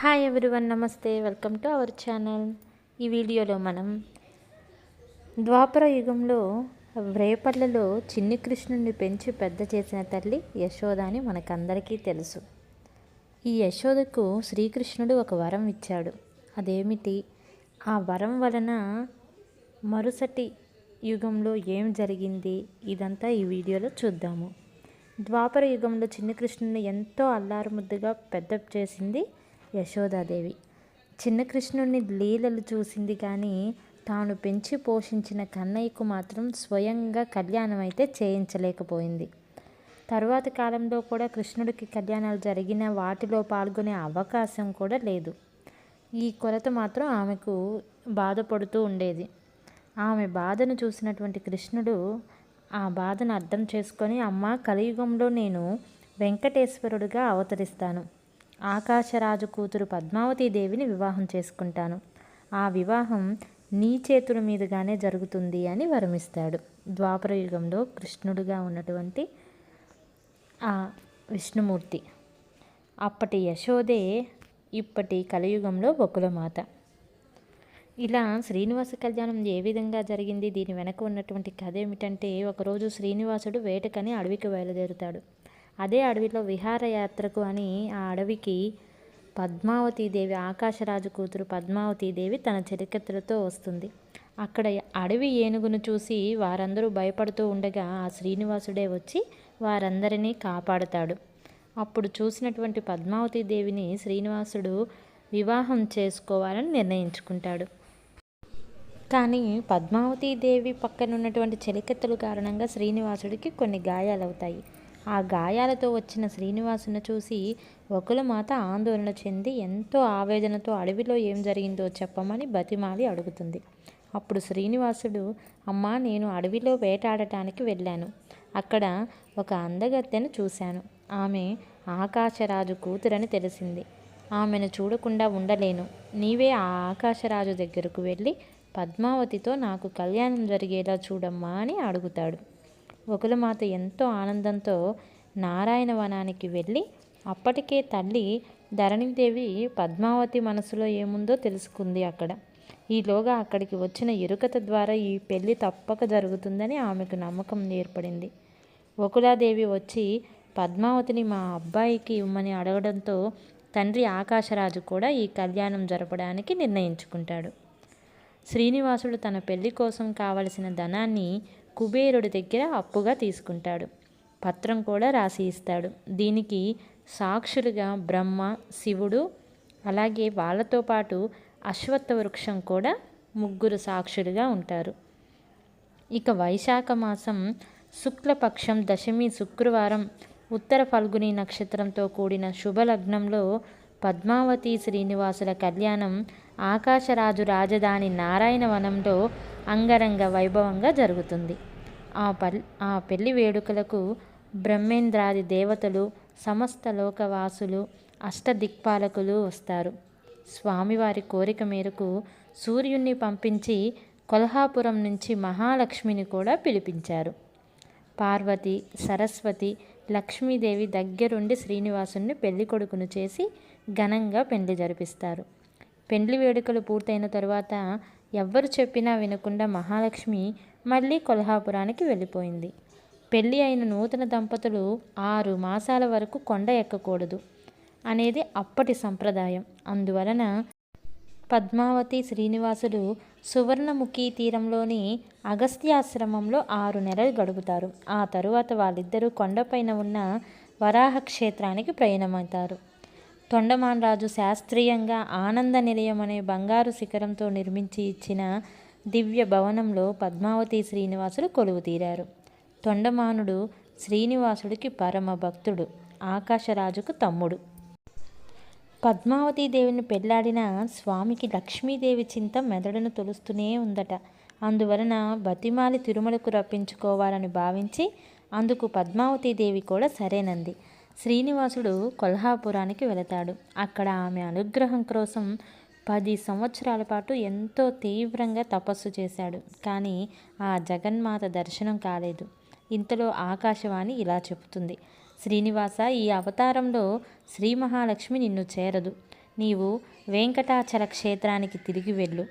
Hi everyone నమస్తే. Welcome to our channel ఈ వీడియోలో మనం ద్వాపర యుగంలో రేపల్లలో చిన్ని కృష్ణుని పెంచి పెద్ద చేసిన తల్లి యశోద అని మనకందరికీ తెలుసు. ఈ యశోదకు శ్రీకృష్ణుడు ఒక వరం ఇచ్చాడు. అదేమిటి? ఆ వరం వలన మరుసటి యుగంలో ఏం జరిగింది? ఇదంతా ఈ వీడియోలో చూద్దాము. ద్వాపర యుగంలో చిన్న కృష్ణుని ఎంతో అల్లారుముద్దుగా పెద్ద చేసింది యశోదాదేవి. చిన్న కృష్ణుడిని లీలలు చూసింది కానీ తాను పెంచి పోషించిన కన్నయ్యకు మాత్రం స్వయంగా కళ్యాణం అయితే చేయించలేకపోయింది. తరువాత కాలంలో కూడా కృష్ణుడికి కళ్యాణాలు జరిగిన వాటిలో పాల్గొనే అవకాశం కూడా లేదు. ఈ కొరత మాత్రం ఆమెకు బాధపడుతూ ఉండేది. ఆమె బాధను చూసినటువంటి కృష్ణుడు ఆ బాధను అర్థం చేసుకొని అమ్మ కలియుగంలో నేను వెంకటేశ్వరుడిగా అవతరిస్తాను. ఆకాశరాజు కూతురు పద్మావతి దేవిని వివాహం చేసుకుంటాను. ఆ వివాహం నీ చేతుల మీదుగానే జరుగుతుంది అని వరమిస్తాడు. ద్వాపర యుగంలో కృష్ణుడుగా ఉన్నటువంటి ఆ విష్ణుమూర్తి. అప్పటి యశోదే ఇప్పటి కలియుగంలో బొక్కులమాత ఇలా శ్రీనివాస కళ్యాణం ఏ విధంగా జరిగింది? దీని వెనక ఉన్నటువంటి కథ ఏమిటంటే ఒకరోజు శ్రీనివాసుడు వేటకని అడవికి బయలుదేరుతాడు. అదే అడవిలో విహారయాత్రకు అని ఆ అడవికి పద్మావతీదేవి ఆకాశరాజు కూతురు పద్మావతీదేవి తన చెలికత్తెలతో వస్తుంది. అక్కడ అడవి ఏనుగును చూసి వారందరూ భయపడుతూ ఉండగా ఆ శ్రీనివాసుడే వచ్చి వారందరినీ కాపాడుతాడు. అప్పుడు చూసినటువంటి పద్మావతీదేవిని శ్రీనివాసుడు వివాహం చేసుకోవాలని నిర్ణయించుకుంటాడు. కానీ పద్మావతీదేవి పక్కన ఉన్నటువంటి చెలికత్తెల కారణంగా శ్రీనివాసుడికి కొన్ని గాయాలవుతాయి. ఆ గాయాలతో వచ్చిన శ్రీనివాసును చూసి ఒకలమాత ఆందోళన చెంది ఎంతో ఆవేదనతో అడవిలో ఏం జరిగిందో చెప్పమని బతిమాలి అడుగుతుంది. అప్పుడు శ్రీనివాసుడు అమ్మా నేను అడవిలో వేటాడటానికి వెళ్ళాను. అక్కడ ఒక అందగత్తెను చూశాను. ఆమె ఆకాశరాజు కూతురని తెలిసింది. ఆమెను చూడకుండా ఉండలేను. నీవే ఆ ఆకాశరాజు దగ్గరకు వెళ్ళి పద్మావతితో నాకు కళ్యాణం జరిగేలా చూడమ్మా అని అడుగుతాడు. ఒకలమాత ఎంతో ఆనందంతో నారాయణ వనానికి వెళ్ళి అప్పటికే తల్లి ధరణిదేవి పద్మావతి మనసులో ఏముందో తెలుసుకుంది అక్కడ. ఈలోగా అక్కడికి వచ్చిన ఇరుకత ద్వారా ఈ పెళ్ళి తప్పక జరుగుతుందని ఆమెకు నమ్మకం ఏర్పడింది. వకులాదేవి వచ్చి పద్మావతిని మా అబ్బాయికి ఇవ్వమని అడగడంతో తండ్రి ఆకాశరాజు కూడా ఈ కళ్యాణం జరపడానికి నిర్ణయించుకుంటాడు. శ్రీనివాసుడు తన పెళ్ళి కోసం కావలసిన ధనాన్ని కుబేరుడి దగ్గర అప్పుగా తీసుకుంటాడు. పత్రం కూడా రాసి ఇస్తాడు. దీనికి సాక్షులుగా బ్రహ్మ శివుడు అలాగే వాళ్ళతో పాటు అశ్వత్థ వృక్షం కూడా ముగ్గురు సాక్షులుగా ఉంటారు. ఇక వైశాఖ మాసం శుక్లపక్షం దశమి శుక్రవారం ఉత్తర ఫల్గుని నక్షత్రంతో కూడిన శుభలగ్నంలో పద్మావతి శ్రీనివాసుల కళ్యాణం ఆకాశరాజు రాజధాని నారాయణవనంలో అంగరంగ వైభవంగా జరుగుతుంది. ఆ పల్ ఆ పెళ్ళి వేడుకలకు బ్రహ్మేంద్రాది దేవతలు సమస్త లోకవాసులు అష్టదిక్పాలకులు వస్తారు. స్వామివారి కోరిక మేరకు సూర్యుణ్ణి పంపించి కొల్హాపురం నుంచి మహాలక్ష్మిని కూడా పిలిపించారు. పార్వతి సరస్వతి లక్ష్మీదేవి దగ్గరుండి శ్రీనివాసుని పెళ్ళి కొడుకును చేసి ఘనంగా పెళ్ళి జరిపిస్తారు. పెండ్లి వేడుకలు పూర్తయిన తరువాత ఎవ్వరు చెప్పినా వినకుండా మహాలక్ష్మి మళ్ళీ కొల్హాపురానికి వెళ్ళిపోయింది. పెళ్ళి అయిన నూతన దంపతులు ఆరు మాసాల వరకు కొండ ఎక్కకూడదు అనేది అప్పటి సంప్రదాయం. అందువలన పద్మావతి శ్రీనివాసులు సువర్ణముఖి తీరంలోని అగస్త్యాశ్రమంలో ఆరు నెలలు గడుపుతారు. ఆ తరువాత వాళ్ళిద్దరూ కొండపైన ఉన్న వరాహ క్షేత్రానికి ప్రయాణమవుతారు. తొండమాన్ రాజు శాస్త్రీయంగా ఆనంద నిలయం అనే బంగారు శిఖరంతో నిర్మించి ఇచ్చిన దివ్య భవనంలో పద్మావతి శ్రీనివాసులు కొలువు తీరారు. తొండమానుడు శ్రీనివాసుడికి పరమ భక్తుడు ఆకాశరాజుకు తమ్ముడు. పద్మావతి దేవిని పెళ్ళాడిన స్వామికి లక్ష్మీదేవి చింత మెదడును తొలుస్తూనే ఉందట. అందువలన బతిమాలి తిరుమలకు రప్పించుకోవాలని భావించి అందుకు పద్మావతి దేవి కూడా సరేనంది. శ్రీనివాసుడు కొల్హాపురానికి వెళతాడు. అక్కడ ఆమె అనుగ్రహం కోసం పది సంవత్సరాల పాటు ఎంతో తీవ్రంగా తపస్సు చేశాడు. కానీ ఆ జగన్మాత దర్శనం కాలేదు. ఇంతలో ఆకాశవాణి ఇలా చెబుతుంది. శ్రీనివాస ఈ అవతారంలో శ్రీ మహాలక్ష్మి నిన్ను చేరదు. నీవు వెంకటాచల క్షేత్రానికి తిరిగి వెళ్ళు.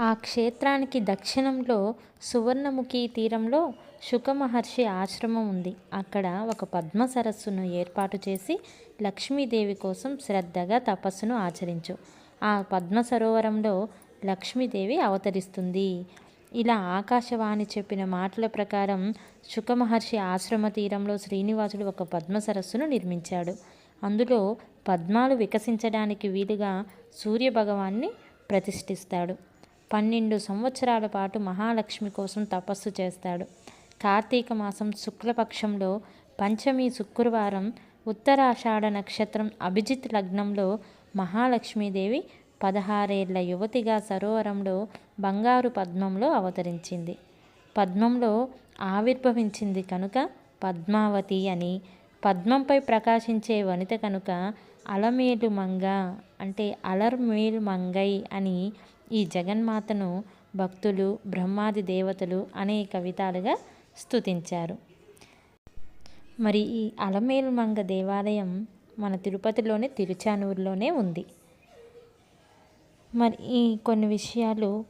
ఆ- క్షేత్రానికి దక్షిణంలో సువర్ణముఖి తీరంలో శుకమహర్షి ఆశ్రమం ఉంది. అక్కడ ఒక పద్మ సరస్సును ఏర్పాటు చేసి లక్ష్మీదేవి కోసం శ్రద్ధగా తపస్సును ఆచరించు. ఆ పద్మ సరోవరంలో లక్ష్మీదేవి అవతరిస్తుంది. ఇలా ఆకాశవాణి చెప్పిన మాటల ప్రకారం శుకమహర్షి ఆశ్రమ తీరంలో శ్రీనివాసుడు ఒక పద్మ సరస్సును నిర్మించాడు. అందులో పద్మాలు వికసించడానికి వీలుగా సూర్యభగవాన్ని ప్రతిష్ఠిస్తాడు. పన్నెండు సంవత్సరాల పాటు మహాలక్ష్మి కోసం తపస్సు చేస్తాడు. కార్తీక మాసం శుక్లపక్షంలో పంచమి శుక్రవారం ఉత్తరాషాఢ నక్షత్రం అభిజిత్ లగ్నంలో మహాలక్ష్మీదేవి పదహారేళ్ళ యువతిగా సరోవరంలో బంగారు పద్మంలో అవతరించింది. పద్మంలో ఆవిర్భవించింది కనుక పద్మావతి అని. పద్మంపై ప్రకాశించే వనిత కనుక అలమేలు మంగ అంటే అలర్మేలు మంగై అని ఈ జగన్మాతను భక్తులు బ్రహ్మాది దేవతలు అనేక విధాలుగా స్తుతించారు. మరి ఈ అలమేలుమంగ దేవాలయం మన తిరుపతిలోని తిరుచానూరులోనే ఉంది. మరి ఈ కొన్ని విషయాలు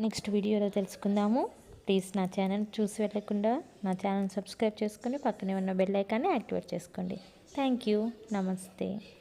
నెక్స్ట్ వీడియోలో తెలుసుకుందాము. ప్లీజ్ నా ఛానల్ చూసి వెళ్ళకుండా నా ఛానల్ సబ్స్క్రైబ్ చేసుకొని పక్కనే ఉన్న బెల్ ఐకాన్ని యాక్టివేట్ చేసుకోండి. Thank you. నమస్తే.